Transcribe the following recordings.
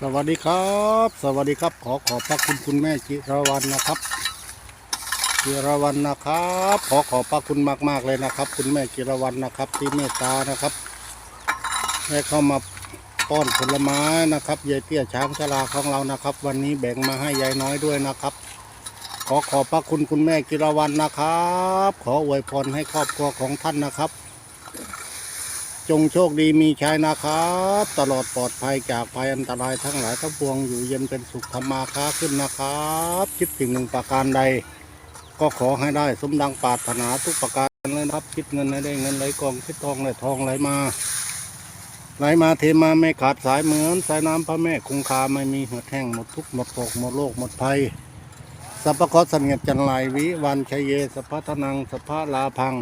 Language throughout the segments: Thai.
สวัสดีครับ สวัสดีครับ ขอขอบพระคุณคุณแม่จิรวรรณนะครับจิรวรรณนะครับ ขอขอบพระคุณมาก ๆเลยนะครับ คุณแม่จิรวรรณนะครับ ที่เมตตานะครับได้เข้ามาป้อนผลไม้นะครับยายเตี้ยช้างชราของเรานะครับ วันนี้แบ่งมาให้ยายน้อยด้วยนะครับ ขอขอบพระคุณคุณแม่จิรวรรณนะครับ ขออวยพรให้ครอบครัวของท่านนะครับ จงโชคดีมีชัยนะครับตลอดปลอดภัยจากภัยอันตรายทั้งหลายทั้งปวงอยู่เย็นเป็นสุขธรรมาค้าขึ้นนะครับคิดสิ่งหนึ่งประการใด ก็ขอให้ได้สมดังปรารถนาทุกประการเลยนะครับคิดเงินให้ได้เงินไหลกองคิดทองไหลทองไหลมาไหลมาเทมาไม่ขาดสายเหมือนสายน้ำพระแม่คงคาไม่มีเหือดแห้งหมดทุกหมดโศกหมดโรคหมดภัยสัพพะเคราะห์เสนียดจันไรวิวันชัยเยสัพพะทนังสัพพะลาพัง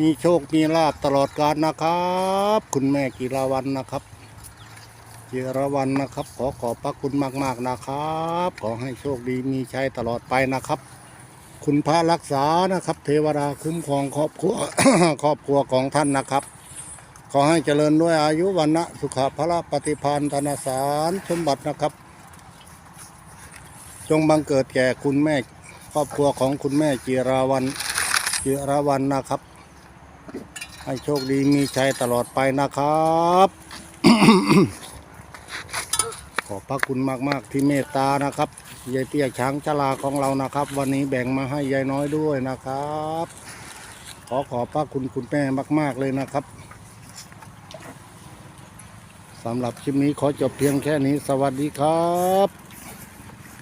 มีโชค มีลาบตลอดกาลนะครับ คุณแม่กีรวันนะครับกีรวันนะครับ ขอขอบพระคุณมาก ๆนะครับ ขอให้โชคดีมีชัยตลอดไปนะครับ คุณพระรักษานะครับ เทวดาคุ้มครองครอบครัวครอบครัวของท่านนะครับ ขอให้เจริญด้วยอายุวันนะสุขภาระปฏิพันธนสารสมบัตินะครับ จงบังเกิดแก่คุณแม่ครอบครัวของคุณแม่จีราวันจีราวันนะครับ ให้โชคดีมีชัยตลอดไปนะครับ ขอบพระคุณมาก ๆ ที่เมตตานะครับยายเตี้ยช้างชลาของเรานะครับ วันนี้แบ่งมาให้ยายน้อยด้วยนะครับ ขอขอบพระคุณคุณแม่มาก ๆ เลยนะครับสำหรับคลิปนี้ขอจบเพียงแค่นี้สวัสดีครับ